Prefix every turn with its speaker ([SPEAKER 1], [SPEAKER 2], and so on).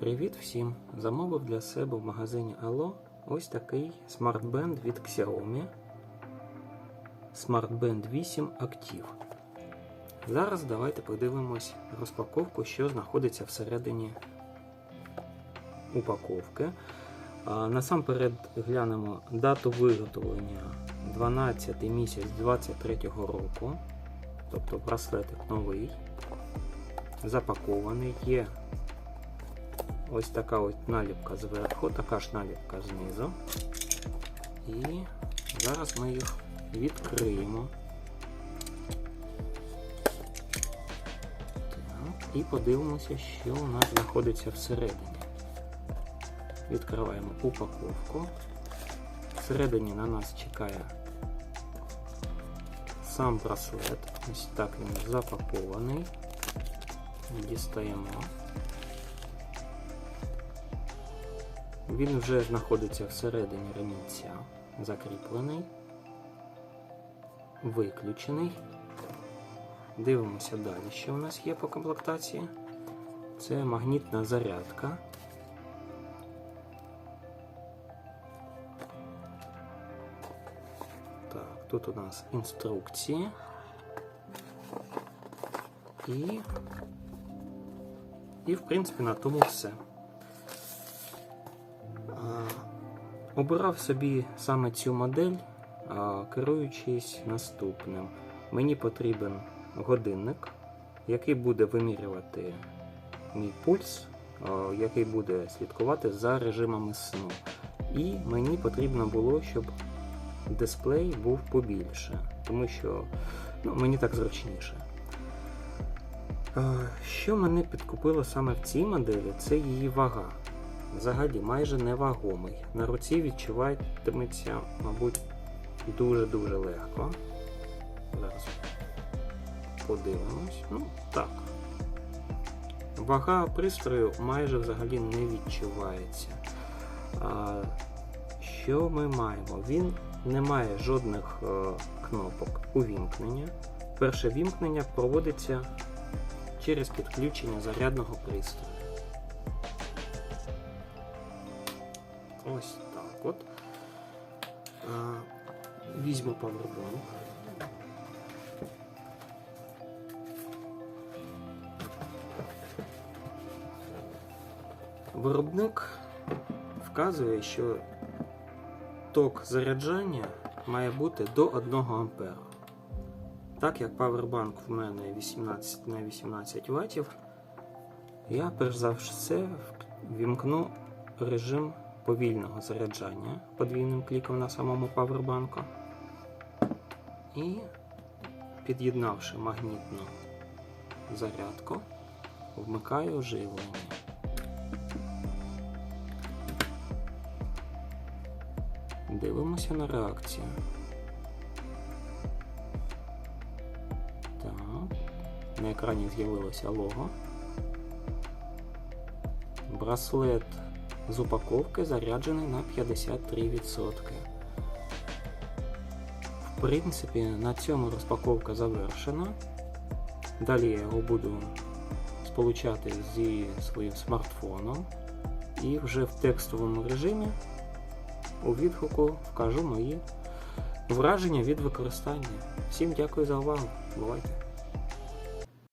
[SPEAKER 1] Привіт всім! Замовив для себе в магазині Allo ось такий смартбенд від Xiaomi. Smartband 8 Active. Зараз давайте подивимось розпаковку, що знаходиться всередині упаковки. Насамперед глянемо дату виготовлення 12 місяць 23 року. Тобто браслетик новий, запакований, є ось така ось наліпка зверху, така ж наліпка знизу. І зараз ми їх відкриємо. І подивимося, що у нас знаходиться всередині. Відкриваємо упаковку. Всередині на нас чекає сам браслет. Ось так він запакований. Дістаємо. Він вже знаходиться всередині ремінця, закріплений, виключений. Дивимося далі, що у нас є по комплектації. Це магнітна зарядка. Так, тут у нас інструкції. І, і в принципі, на тому все. Обирав собі саме цю модель, керуючись наступним. Мені потрібен годинник, який буде вимірювати мій пульс, який буде слідкувати за режимами сну. І мені потрібно було, щоб дисплей був побільше, тому що ну, мені так зручніше. Що мене підкупило саме в цій моделі, це її вага взагалі майже невагомий. На руці відчуватиметься, мабуть, дуже-дуже легко. Зараз подивимось. Ну, так. Вага пристрою майже взагалі не відчувається. А, Що ми маємо? Він не має жодних е, кнопок увімкнення. Перше вімкнення проводиться через підключення зарядного пристрою. Ось так от. Візьму павербанк. Виробник вказує, що ток заряджання має бути до 1 А. Так як павербанк в мене 18 на 18 Вт, я перш за все вімкну режим повільного заряджання подвійним кліком на самому павербанку. І під'єднавши магнітну зарядку, вмикаю живлення. Дивимося на реакцію. Так, на екрані з'явилося лого. Браслет з упаковки заряджений на 53%. В принципі, на цьому розпаковка завершена. Далі я його буду сполучати зі своїм смартфоном і вже в текстовому режимі у відгуку вкажу мої враження від використання. Всім дякую за увагу. Бувайте!